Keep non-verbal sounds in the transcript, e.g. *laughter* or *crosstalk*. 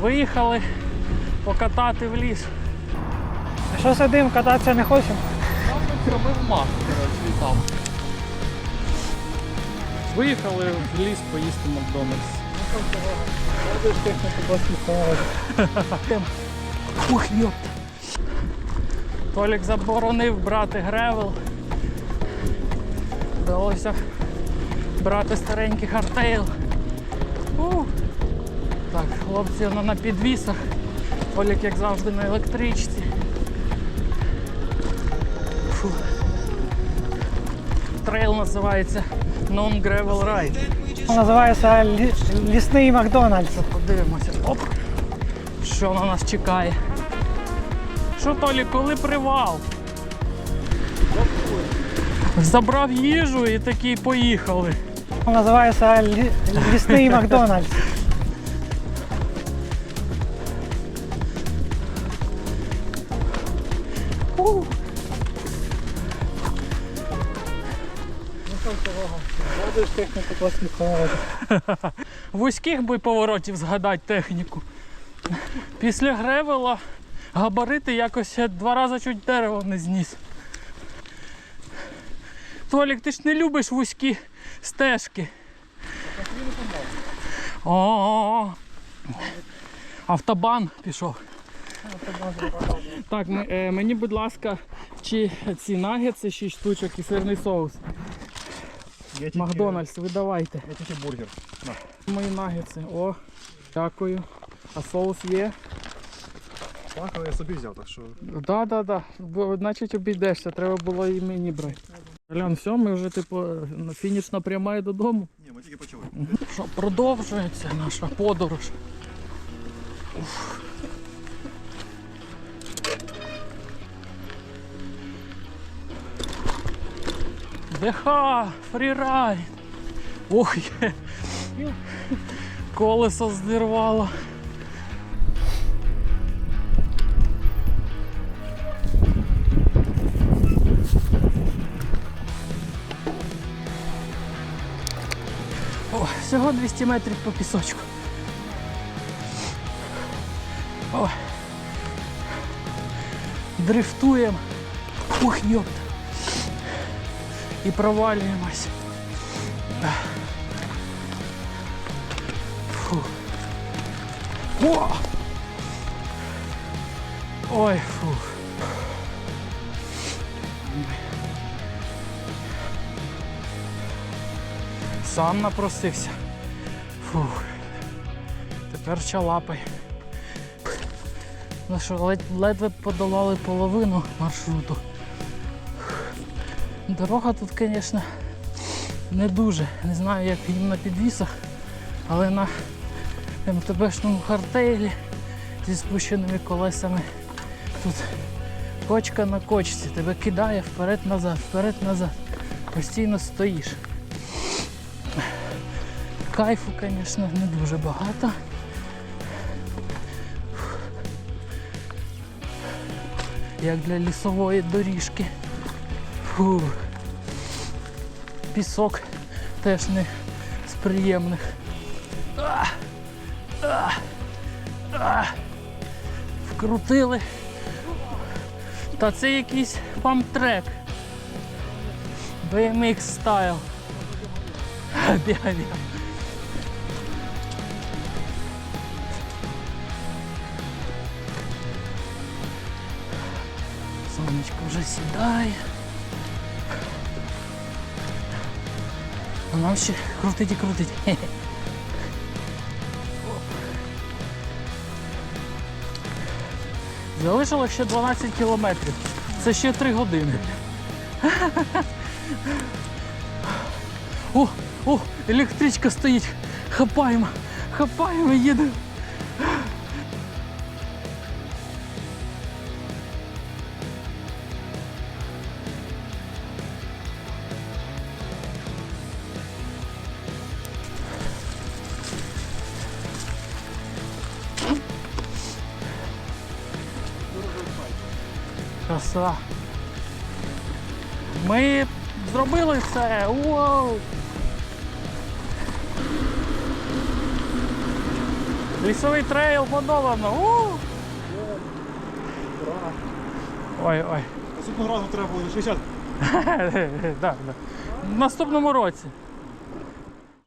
Виїхали покатати в ліс. А що сидимо, кататися не хочемо? Зробив мах, коротше, там. Виїхали в ліс поїсти Макдональдс. Ух, йопта. Толік заборонив брати гревел. Вдалося брати старенький хардтейл. Ух. Хлопці воно на підвісах. Толік, як завжди, на електричці. Фу. Трейл називається Non Gravel Ride. Називається лісний Макдональдс. Подивимося. Оп. Що на нас чекає? Що Толі, коли привал? Забрав їжу і такий поїхали. Називається лісний Макдональдс. Ух. техніку посміховувати. Вузьких би поворотів згадати техніку. Після гревела габарити якось два рази чуть дерево не зніс. Толік, ти ж не любиш вузькі стежки. О, автобан пішов. Так, е, мені, будь ласка, чи ці нагетси 6 штучок і сирний соус. Я Макдональдс, видавайте. я тільки бургер. Мої нагетси. О, дякую. А соус є? Так, але я собі взяв, так що Да, да, да. Бо, значить обійдешся, треба було і мені брати. Глян, все, ми вже типу на- фінішна пряма і додому. ні, ми тільки почали. Що, продовжується наша подорож. Уф. Деха, фрірайд. Ох, є. Колесо здирвало. О, всього 200 метрів по пісочку. О. Дрифтуємо. Ух, йопта. І провалюємось. Фу. О! Ой, фу. Сам напросився. Фух. Тепер чалапай. Ну що, ледь, ледве подолали половину маршруту. Дорога тут, звісно, не дуже. Не знаю, як їм на підвісах, але на МТБшному хартейлі зі спущеними колесами тут кочка на кочці. Тебе кидає вперед-назад, вперед-назад. Постійно стоїш. Кайфу, звісно, не дуже багато. Як для лісової доріжки. Фу. Пісок теж не з приємних. Вкрутили. Та це якийсь памтрек. BMX стайл. Бігай. Сонечко вже сідає. А ще крутить і крутить. Хе-хе. Оп. Ще 12 кілометрів. Це ще 3 години. О, о, електричка стоїть. Хапаємо, хапаємо, їдемо. Краса. Ми зробили це. Вау! Лісовий трейл подолано. У! Ой, ой. Наступного разу треба буде *laughs* 60. да, да. В наступному році.